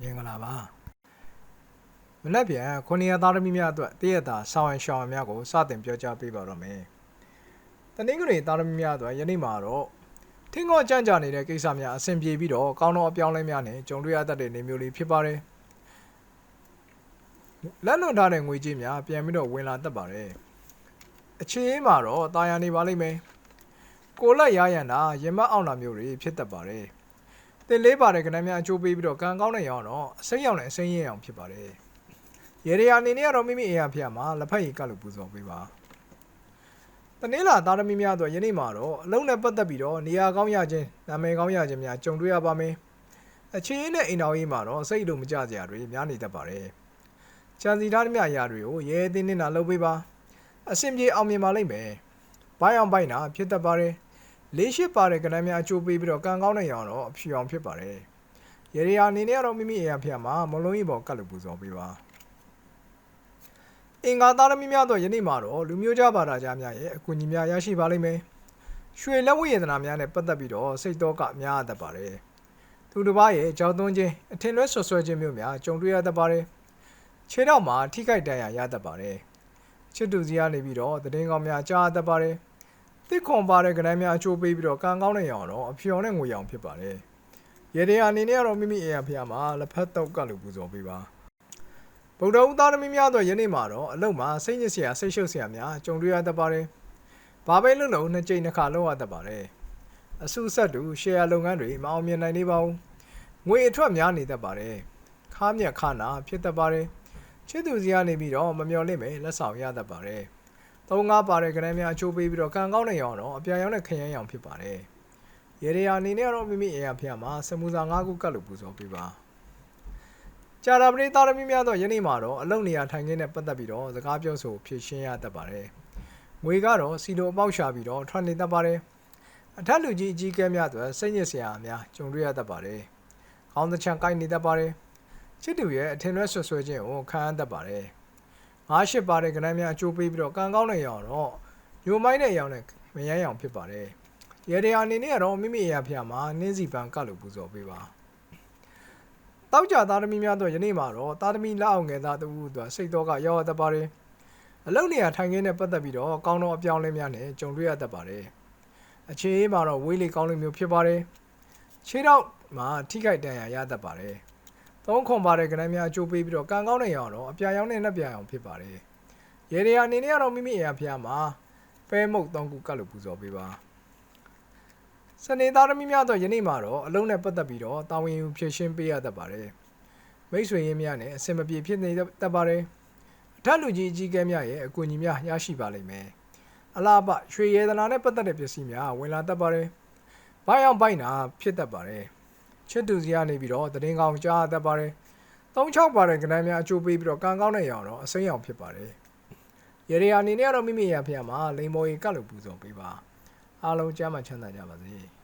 မင်္ဂလာပါမနက်ဖြန်ခုနှစ်ရက်သားသမီးများအတွက်တည့်ရတာဆောင်းရန်ရှောင်းရန်များကိုစတင်ပြောကြားပေးပါတော့မယ်တနင်္ဂနွေသားသမီးများအတွက်ယနေ့မှာတော့ထင်းကောကြန့်ကြာနေတဲ့ကိစ္စများအဆင်ပြေပြီးတော့ကောင်းသောအပြောင်းအလဲများနဲ့ကြုံတွေ့ရတတ်တဲ့နေမျိုးလေးဖြစ်ပါတယ်လက်လွန်ထားတဲ့ငွေကြေးများပြန်ပြီးတော့ဝင်လာတတ်ပါတယ်အခြေအင်းမှာတော့တာယာနေပါလိမ့်မယ်ကိုလက်ရရန်တာရင်မအောင်တာမျိုးတွေဖြစ်တတ်ပါတယ် တင်လေးပါတဲ့ကဏ္ဍများအချိုးပေးပြီးတော့ကံကောင်းတဲ့ရောင်တော့အစိမ်းရောင်နဲ့အစိမ်းရရောင်ဖြစ်ပါတယ်။ရေရအနေနဲ့ကတော့မိမိအိမ်ရဖျက်မှာလက်ဖက်ရည်ကလို့ပူဇော်ပေးပါ။တနင်္လာသားသမီးများတော့ယနေ့မှာတော့အလုံးနဲ့ပတ်သက်ပြီးတော့နေရာကောင်းရခြင်းနာမည်ကောင်းရခြင်းများကြုံတွေ့ရပါမယ်။အချင်းနဲ့အိမ်တော်ကြီးမှာတော့စိတ်လိုမကြစရာတွေများနေတတ်ပါတယ်။ချန်စီသားသမီးအရာတွေကိုရဲအင်းနေတာလုပ်ပေးပါ။အဆင်ပြေအောင်မြင်ပါလိမ့်မယ်။ဘိုင်းအောင်ဘိုင်းတာဖြစ်တတ်ပါတယ်။ လေးရှိပါတဲ့ကဏ္ဍများအကျိုးပေးပြီးတော့ကံကောင်းတဲ့ရောင်တော့အဖြူအောင်ဖြစ်ပါတယ်။ရေရီယာအနေနဲ့ကတော့မိမိအရာဖျက်မှာမလုံးကြီးပေါ်ကတ်လို့ပူဇော်ပေးပါ။အင်္ဂါသားသမီးများတော့ယနေ့မှာတော့လူမျိုးကြားဘာသာကြားများရဲ့အကူအညီများရရှိပါလိမ့်မယ်။ရွှေလက်ဝိယတနာများနဲ့ပတ်သက်ပြီးတော့စိတ်တော့ကများရတတ်ပါတယ်။သူတစ်ပါးရဲ့ကြောက်သွန်းခြင်းအထင်လွဲဆွဆွဲခြင်းမျိုးများကြုံတွေ့ရတတ်ပါတယ်။ခြေတော့မှာထိခိုက်ဒဏ်ရာရတတ်ပါတယ်။ချစ်သူစီကနေပြီးတော့သတင်းကောင်းများကြားရတတ်ပါတယ်။ တစ်ခွန်ပါတဲ့ကဏ္ဍများအချိုးပေးပြီးတော့ကံကောင်းတဲ့ရောင်တော့အဖြော်နဲ့ငွေရောင်ဖြစ်ပါတယ်။ရေတရားအနေနဲ့ကတော့မိမိအိမ်အဖေမှာလက်ဖက်တော့ကလို့ပူဇော်ပေးပါ။ဗုဒ္ဓဦးသားသမီးများတော့ယနေ့မှာတော့အလုံးမှာစိတ်ညစ်စရာစိတ်ရှုပ်စရာများကြုံတွေ့ရတတ်ပါတယ်။ဘာပဲလို့လို့နှစ်ကြိမ်နှစ်ခါလောက်ရတတ်ပါတယ်။အစုဆက်တူရှယ်ယာလုပ်ငန်းတွေမအောင်မြင်နိုင်သေးပါဘူး။ငွေအထွက်များနေတတ်ပါတယ်။ခါမြက်ခါနာဖြစ်တတ်ပါတယ်။ချစ်သူစီကနေပြီးတော့မမျော်လင့်ပဲလက်ဆောင်ရတတ်ပါတယ်။ သုံးငါးပါတဲ့ကဏ္ဍများအချိုးပေးပြီးတော့ကံကောင်းတဲ့ရောင်တော့အပြာရောင်နဲ့ခရမ်းရောင်ဖြစ်ပါတယ်။ရေရယာအနေနဲ့ကတော့မိမိအိမ်အဖေမှာစမူစာ၅ခုကတ်လို့ပူဇော်ပေးပါ။ကြာတာပရိသတ်သမီးများတော့ယနေ့မှာတော့အလုံနေရာထိုင်ခင်းနဲ့ပတ်သက်ပြီးတော့စကားပြောဆိုဖြည့်ရှင်းရတတ်ပါတယ်။ငွေကတော့စီလိုအပေါက်ရှာပြီးတော့ထွက်နေတတ်ပါတယ်။အထက်လူကြီးအကြီးကဲများအတွက်စိတ်ညစ်စရာအများကြုံတွေ့ရတတ်ပါတယ်။ကောင်းတဲ့ချံကိုက်နေတတ်ပါတယ်။ချစ်သူရဲ့အထင်လွဲဆွဆွဲခြင်းကိုခံရတတ်ပါတယ်။ ငါးရှစ်ပါတဲ့ကဏ္ဍများအကျိုးပေးပြီးတော့ကံကောင်းတဲ့ရောင်တော့ညိုမိုင်းတဲ့ရောင်နဲ့မယမ်းရောင်ဖြစ်ပါတယ်။ရေတရာအနေနဲ့ကတော့မိမိအရာဖျားမှာနင်းစီပန်ကတ်လို့ပူဇော်ပေးပါ။တောက်ကြသားသမီးများတော့ယနေ့မှာတော့သားသမီးလက်အောင်ငယ်သားတို့အတွက်စိတ်တော့ကရောက်ရတတ်ပါတယ်။အလုံနေရာထိုင်ခင်းနဲ့ပတ်သက်ပြီးတော့ကောင်းသောအပြောင်းလဲများနဲ့ကြုံတွေ့ရတတ်ပါတယ်။အခြေအေးမှာတော့ဝေးလေကောင်းလေးမျိုးဖြစ်ပါတယ်။ခြေတော့မှာထိခိုက်ဒဏ်ရာရတတ်ပါတယ်။ သုံးခွန်ပါတဲ့ကဏ္ဍများအကျိုးပေးပြီးတော့ကံကောင်းတဲ့ရောင်တော့အပြာရောင်နဲ့နှက်ပြာရောင်ဖြစ်ပါတယ်။ရေရယာအနေနဲ့ကတော့မိမိအရာဖျားမှာပဲမုတ်သုံးခုကတ်လို့ပူဇော်ပေးပါ။စနေသားသမီးများတော့ယနေ့မှာတော့အလုံးနဲ့ပတ်သက်ပြီးတော့တာဝန်ယူဖြည့်ရှင်းပေးရတတ်ပါတယ်။မိတ်ဆွေရင်းများနဲ့အဆင်မပြေဖြစ်နေတတ်ပါတယ်။အထက်လူကြီးအကြီးကဲများရဲ့အကူအညီများရရှိပါလိမ့်မယ်။အလားပရွှေရတနာနဲ့ပတ်သက်တဲ့ပစ္စည်းများဝင်လာတတ်ပါတယ်။ဘိုင်းအောင်ဘိုင်းနာဖြစ်တတ်ပါတယ်။ ချစ်သူစီကနေပြီးတော့သတင်းကောင်းကြားတတ်ပါတယ်။၃၆ပါတဲ့ကဏ္ဍများအကျိုးပေးပြီးတော့ကံကောင်းတဲ့ရောင်တော့အစိမ်းရောင်ဖြစ်ပါတယ်။ရေရယာအနေနဲ့ကတော့မိမိရဖျားမှာလိန်မော်ရီကတ်လို့ပူဇော်ပေးပါ။အားလုံးကျမ်းမှချမ်းသာကြပါစေ။